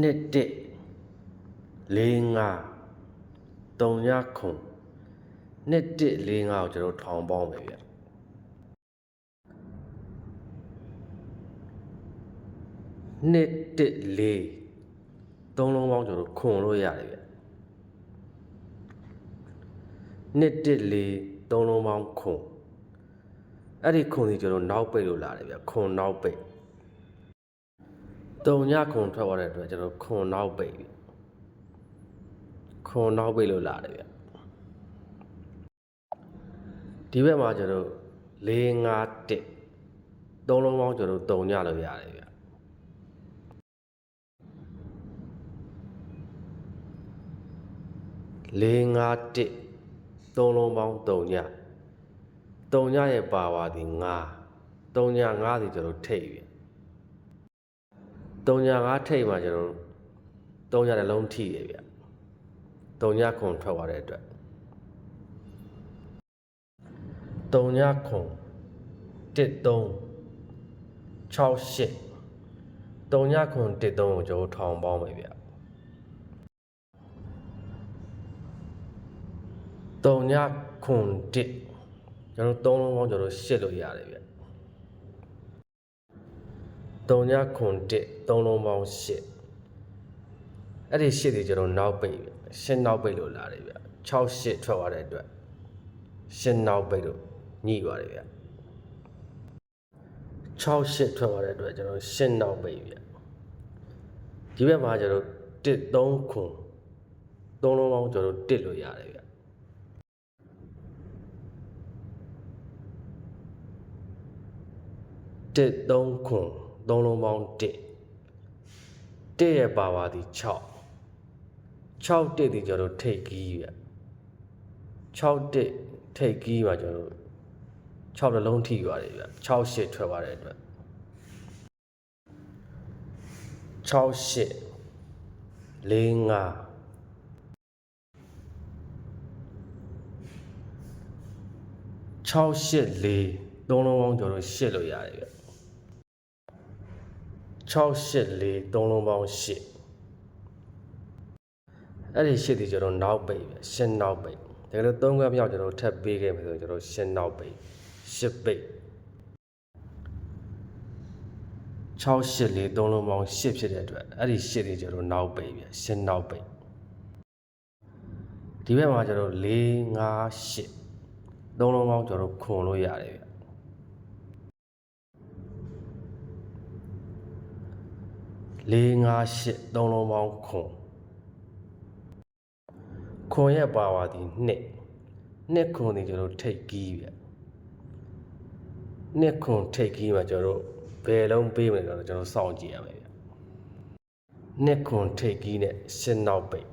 နှစ်တစ်လေးငါတုံညခုံနှစ်တစ်လေးငါကိုကျွန်တော်ထောင်ပေါင်းမယ်ဗျနှစ်တစ်လေးသုံးလုံးပေါင်းကျွန်တော်ခွန်လို့ရတယ်ဗျနှစ်တစ်လေးသုံးလုံးပေါင်းခွန်အဲ့ဒီခွန်ကြီးကျွန်တော်နောက်ပိတ်လို့လာတယ်ဗျခွန်နောက်ပိတ် တုံညခွန်ထွက်သွားတဲ့အတွက်ကျွန်တော်ခွန်နောက်ပိတ်ပြီခွန်နောက်ပိတ်လို့လာတယ်ဗျဒီဘက်မှာကျွန်တော်၄၅တစ်သုံးလုံးပေါင်းကျွန်တော်တုံညလို့ရတယ်ဗျ၄၅တစ်သုံးလုံးပေါင်းတုံညတုံညရဲ့ပါဝါဒီ9တုံည9ဒီကျွန်တော်ထိတ်ပြီ တုံည9ထိတ်မှာကျွန်တော်တုံညတစ်လုံးထိရဗျတုံညခွန်ထွက်သွားတဲ့အတွက်တုံညခွန်13 68တုံညခွန်13ကိုကျွန်တော်ထောင်ပေါင်းမယ်ဗျတုံညခွန်1ကျွန်တော်သုံးလုံးပေါင်းကျွန်တော်ရှစ်လို့ရတယ်ဗျ တုံညခွန်1သုံးလုံးပေါင်းရှစ်အဲ့ဒီရှစ်တွေကျွန်တော်နောက်ပိတ်ဗျရှစ်နောက်ပိတ်လို့လာတယ်ဗျ6ရှစ်ထွက်သွားတဲ့အတွက်ရှစ်နောက်ပိတ်လို့ညှိသွားတယ်ဗျ6ရှစ်ထွက်သွားတဲ့အတွက်ကျွန်တော်ရှစ်နောက်ပိတ်ဗျဒီဘက်မှာကျွန်တော်1 3ခွန်သုံးလုံးပေါင်းကျွန်တော်1လို့ရတယ်ဗျတစ်သုံးခွန် သုံးလုံးပေါင်းတစ်တစ်ရဲ့ပါဝါဒီ6 6တစ်ဒီကျွန်တော်ထိတ်ကြီးပြ6တစ်ထိတ်ကြီးပါကျွန်တော်6တစ်လုံးထိပါတယ်ဗျ6 8ထွက်သွားတဲ့အတွက်6 8 4 5 6 8 4သုံးလုံးပေါင်းကျွန်တော်ရှစ်လို့ရတယ်ဗျ 6 8 4သုံးလုံးပေါင်း8အဲ့ဒီရှစ်ဒီကျွန်တော်နောက်ပိတ်ပဲရှစ်နောက်ပိတ်ဒါကြလို့သုံးခွက်မြောက်ကျွန်တော်ထပ်ပေးခဲ့မယ်ဆိုရင်ကျွန်တော်ရှစ်နောက်ပိတ်ရှစ်ပိတ်6 8 4သုံးလုံးပေါင်း8ဖြစ်တဲ့အတွက်အဲ့ဒီရှစ်ဒီကျွန်တော်နောက်ပိတ်ပဲရှစ်နောက်ပိတ်ဒီဘက်မှာကျွန်တော်4 5 8သုံးလုံးပေါင်းကျွန်တော်ခွန်လို့ရတယ်ဗျ 4 5 8သုံးလုံးပေါင်းခွန်ခွန်ရဲ့ပါဝါဒီနှစ်နှစ်ခွန်ဒီကျွန်တော်ထိတ်ကြီးဗျနှစ်ခွန်ထိတ်ကြီးမှာကျွန်တော်ဘယ်လုံးပေးမလဲတော့ကျွန်တော်စောင့်ကြည့်ရမယ်ဗျနှစ်ခွန်ထိတ်ကြီးနဲ့ရှင်းနောက်ပိတ်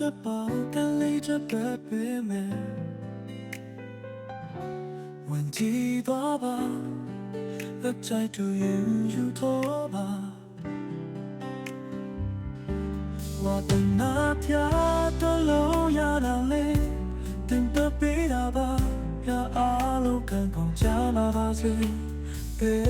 都着包干累着白背面，问题多吧，和在度云有多吧。我的那天的路呀那里，等的比那吧，呀阿鲁跟碰加马巴子，别。